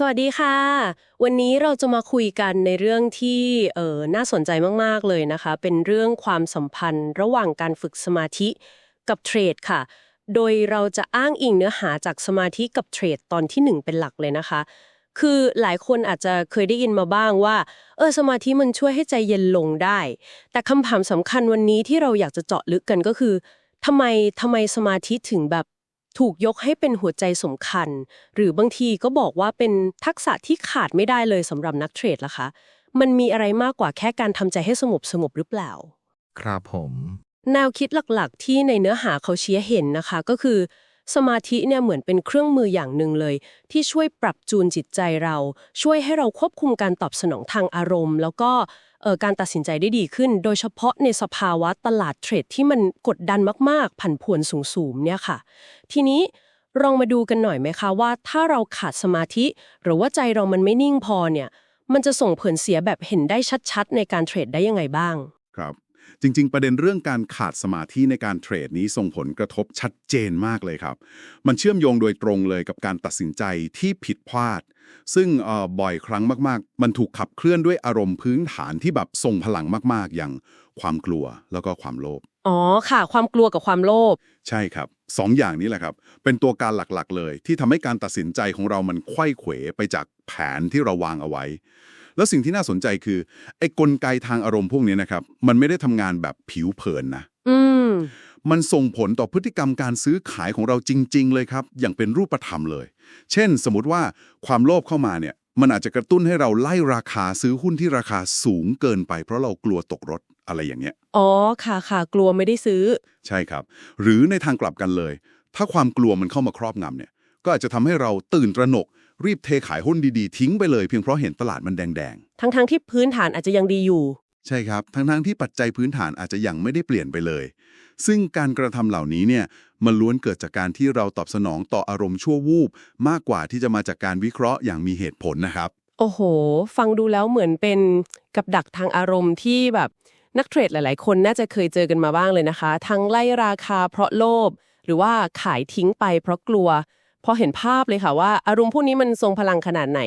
สวัสดีค่ะ วันนี้เราจะมาคุยกันในเรื่องที่เออน่าสนใจมากๆเลยนะคะ เป็นเรื่องความสัมพันธ์ระหว่างการฝึกสมาธิกับเทรดค่ะ โดยเราจะอ้างอิงเนื้อหาจากสมาธิกับเทรดตอนที่หนึ่งเป็นหลักเลยนะคะ คือหลายคนอาจจะเคยได้ยินมาบ้างว่าเออสมาธิมันช่วยให้ใจเย็นลงได้ แต่คำถามสำคัญวันนี้ที่เราอยากจะเจาะลึกกันก็คือทำไมทำไมสมาธิถึงแบบ ถูกยกให้เป็นหัวใจสำคัญ หรือบางทีก็บอกว่าเป็นทักษะที่ขาดไม่ได้เลยสำหรับนักเทรดล่ะคะ มันมีอะไรมากกว่าแค่การทำใจให้สงบสงบหรือเปล่า ครับผม แนวคิดหลักๆ ที่ในเนื้อหาเขาเชี้เห็นนะคะก็คือ สมาธิเนี่ยเหมือนเป็นเครื่องมืออย่างหนึ่งเลย ที่ช่วยปรับจูนจิตใจเรา ช่วยให้เราควบคุมการตอบสนองทางอารมณ์ แล้วก็เอ่อการตัดสินใจได้ดีขึ้น โดยเฉพาะในสภาวะตลาดเทรดที่มันกดดันมากๆ ผันผวนสูงๆเนี่ยค่ะ ทีนี้ลองมาดูกันหน่อยไหมคะว่า ถ้าเราขาดสมาธิ หรือว่าใจเรามันไม่นิ่งพอเนี่ย มันจะส่งผลเสียแบบเห็นได้ชัดๆ ในการเทรดได้ยังไงบ้าง ครับ จริง ๆ ประเด็นเรื่องการขาดสมาธิในการเทรดนี้ส่งผลกระทบชัดเจนมากเลยครับ มันเชื่อมโยงโดยตรงเลยกับการตัดสินใจที่ผิดพลาด ซึ่งเอ่อบ่อยครั้งมากๆ มันถูกขับเคลื่อนด้วยอารมณ์พื้นฐานที่แบบทรงพลังมากๆ อย่างความกลัวแล้วก็ความโลภ อ๋อค่ะ ความกลัวกับความโลภ ใช่ครับสองอย่างนี้แหละครับ เป็นตัวการหลักๆ เลย ที่ทำให้การตัดสินใจของเรามันไขว้เขวไปจากแผนที่เราวางเอาไว้ แล้วสิ่งที่น่าสนใจคือไอ้กลไกทางอารมณ์พวกนี้นะครับ มันไม่ได้ทำงานแบบผิวเผินนะอืมมันส่งผลต่อพฤติกรรมการซื้อขายของเราจริง ๆ เลยครับ อย่างเป็นรูปธรรมเลย เช่น สมมติว่าความโลภเข้ามาเนี่ย มันอาจจะกระตุ้นให้เราไล่ราคาซื้อหุ้นที่ราคาสูงเกินไป เพราะเรากลัวตกรถอะไรอย่างเงี้ย อ๋อ ค่ะค่ะ กลัวไม่ได้ซื้อ ใช่ครับ หรือในทางกลับกันเลย ถ้าความกลัวมันเข้ามาครอบงำเนี่ย ก็อาจจะทำให้เราตื่นตระหนก รีบเทขายหุ้นดีๆ ทิ้งไปเลยเพียงเพราะเห็นตลาดมันแดงทั้งๆที่พื้นฐานอาจจะยังดีอยู่ๆใช่ครับ ทั้งๆที่ปัจจัยพื้นฐานอาจจะยังไม่ได้เปลี่ยนไปเลย ซึ่งการกระทำเหล่านี้เนี่ยมันล้วนเกิดจากการที่เราตอบสนองต่ออารมณ์ชั่ววูบมากกว่าที่จะมาจากการวิเคราะห์อย่างมีเหตุผลนะครับ โอ้โห ฟังดูแล้วเหมือนเป็นกับดักทางอารมณ์ที่แบบนักเทรดหลาย ๆ คนน่าจะเคยเจอกันมาบ้างเลยนะคะ ทั้งไล่ราคาเพราะโลภหรือว่าขายทิ้งไปเพราะกลัวพ อเห็นภาพเลยค่ะว่า อารมณ์พวกนี้มันทรงพลังขนาดไหน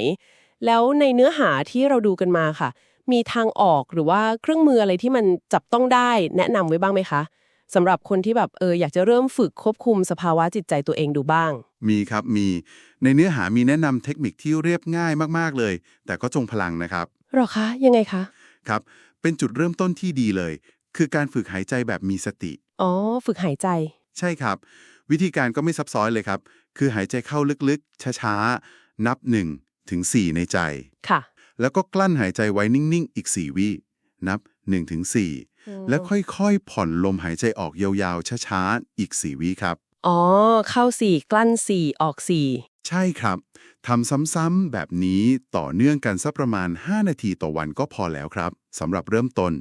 แล้วในเนื้อหาที่เราดูกันมาค่ะ มีทางออกหรือว่าเครื่องมืออะไรที่มันจับต้องได้แนะนำไว้บ้างไหมคะสำหรับคนที่แบบเอออยากจะเริ่มฝึกควบคุมสภาวะจิตใจตัวเองดูบ้าง มีครับมี ในเนื้อหามีแนะนำเทคนิคที่เรียบง่ายมากๆเลย แต่ก็จงพลังนะครับหรอคะยังไงคะครับเป็นจุดเริ่มต้นที่ดีเลย คือการฝึกหายใจแบบมีสติ อ๋อ ฝึกหายใจ ใช่ครับ วิธีการก็ไม่ซับซ้อนเลยครับ คือหายใจเข้าลึกๆ ช้าๆ นับ1ถึง4ในใจ ค่ะ แล้วก็กลั้นหายใจไว้นิ่งๆ อีก 4 วิ นับ1ถึง4แล้วค่อยๆ ผ่อนลมหายใจออกยาวๆ ช้าๆ อีก 4 วิครับ อ๋อ เข้าสี่กลั้นสี่ออกสี่ใช่ครับ ทำซ้ำๆ แบบนี้ต่อเนื่องกันสักประมาณ 5 นาทีต่อวันก็พอแล้วครับสำหรับเริ่มต้น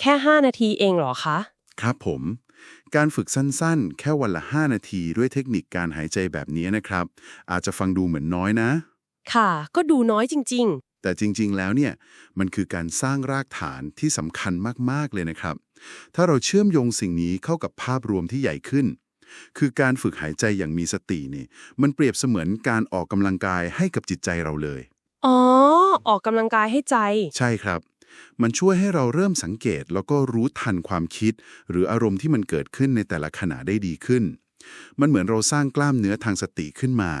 แค่ 5 นาทีเองเหรอคะ ครับผม การฝึกสั้นๆ แค่วันละ 5 นาทีด้วยเทคนิคการหายใจแบบนี้นะครับ อาจจะฟังดูเหมือนน้อยนะ ค่ะ ก็ดูน้อยจริงแต่จริงๆ แล้วเนี่ยมันคือการสร้างรากฐานที่สำคัญมากๆ เลยนะครับ ถ้าเราเชื่อมโยงสิ่งนี้เข้ากับภาพรวมที่ใหญ่ขึ้น คือการฝึกหายใจอย่างมีสตินี่ มันเปรียบเสมือนการออกกำลังกายให้กับจิตใจเราเลยๆอ๋อ ออกกำลังกายให้ใจ ใช่ครับ มันช่วยให้เราเริ่มสังเกตแล้วก็รู้ทันความคิด หรืออารมณ์ที่มันเกิดขึ้นในแต่ละขณะได้ดีขึ้น มันเหมือนเราสร้างกล้ามเนื้อทางสติขึ้นมา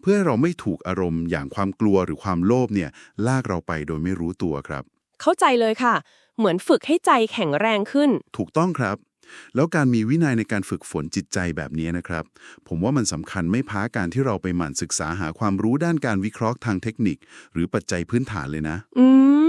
เพื่อให้เราไม่ถูกอารมณ์อย่างความกลัวหรือความโลภเนี่ยลากเราไปโดยไม่รู้ตัวครับ เข้าใจเลยค่ะ เหมือนฝึกให้ใจแข็งแรงขึ้น ถูกต้องครับ แล้วการมีวินัยในการฝึกฝนจิตใจแบบนี้นะครับ ผมว่ามันสำคัญไม่พ้าการที่เราไปหมั่นศึกษาหาความรู้ด้านการวิเคราะห์ทางเทคนิค หรือปัจจัยพื้นฐานเลยนะ อื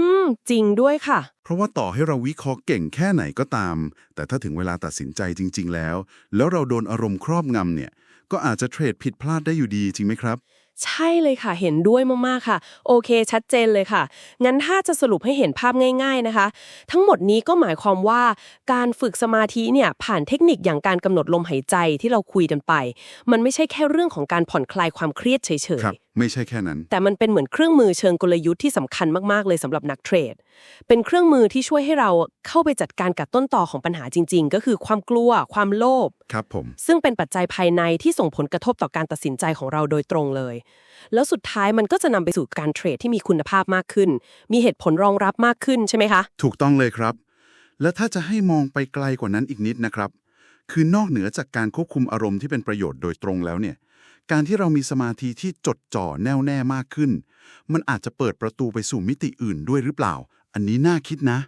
ม จริงด้วยค่ะ เพราะว่าต่อให้เราวิเคราะห์เก่งแค่ไหนก็ตาม แต่ถ้าถึงเวลาตัดสินใจจริง ๆ แล้ว แล้วเราโดนอารมณ์ครอบงำเนี่ย ก็อาจจะเทรดผิดพลาดได้อยู่ดีจริงไหมครับ ใช่เลยค่ะ เห็นด้วยมาก ๆ ค่ะ โอเค ชัดเจนเลยค่ะ งั้นถ้าจะสรุปให้เห็นภาพง่าย ๆ นะคะ ทั้งหมดนี้ก็หมายความว่า การฝึกสมาธิเนี่ยผ่านเทคนิคอย่างการกำหนดลมหายใจที่เราคุยกันไป มันไม่ใช่แค่เรื่องของการผ่อนคลายความเครียดเฉยครับๆไม่ใช่แค่นั้น แต่มันเป็นเหมือนเครื่องมือเชิงกลยุทธ์ที่สำคัญมาก ๆ เลยสำหรับนักเทรด เป็นเครื่องมือที่ช่วยให้เราเข้าไปจัดการกับต้นต่อของปัญหาจริง ๆ ก็คือความกลัว ความโลภ ครับผม ซึ่งเป็นปัจจัยภายในที่ส่งผลกระทบต่อการตัดสินใจของเราโดยตรงเลย แล้วสุดท้ายมันก็จะนำไปสู่การเทรดที่มีคุณภาพมากขึ้น มีเหตุผลรองรับมากขึ้นใช่ไหมคะ ถูกต้องเลยครับ และถ้าจะให้มองไปไกลกว่านั้นอีกนิดนะครับ คือนอกเหนือจากการควบคุมอารมณ์ที่เป็นประโยชน์โดยตรงแล้วเนี่ย การที่เรามีสมาธิที่จดจ่อแน่วแน่มากขึ้น มันอาจจะเปิดประตูไปสู่มิติอื่นด้วยหรือเปล่า อันนี้น่าคิดนะ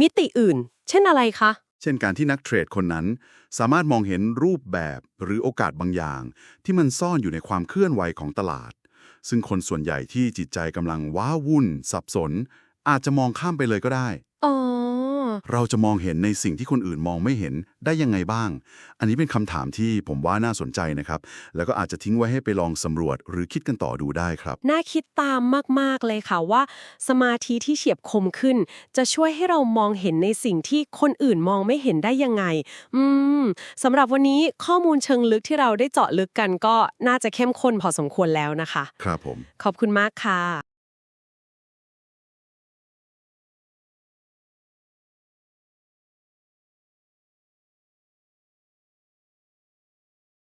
มิติอื่น เช่นอะไรคะ เช่นการที่นักเทรดคนนั้น สามารถมองเห็นรูปแบบหรือโอกาสบางอย่าง ที่มันซ่อนอยู่ในความเคลื่อนไหวของตลาด ซึ่งคนส่วนใหญ่ที่จิตใจกำลังว้าวุ่น สับสน อาจจะมองข้ามไปเลยก็ได้อ๋อ เราจะมองเห็นในสิ่งที่คนอื่นมองไม่เห็นได้ยังไงบ้าง อันนี้เป็นคำถามที่ผมว่าน่าสนใจนะครับ แล้วก็อาจจะทิ้งไว้ให้ไปลองสำรวจหรือคิดกันต่อดูได้ครับ น่าคิดตามมาก ๆ เลยค่ะว่า สมาธิที่เฉียบคมขึ้น จะช่วยให้เรามองเห็นในสิ่งที่คนอื่นมองไม่เห็นได้ยังไง อืมสำหรับวันนี้ข้อมูลเชิงลึกที่เราได้เจาะลึกกันก็น่าจะเข้มข้นพอสมควรแล้วนะคะ ครับผม ขอบคุณมากค่ะ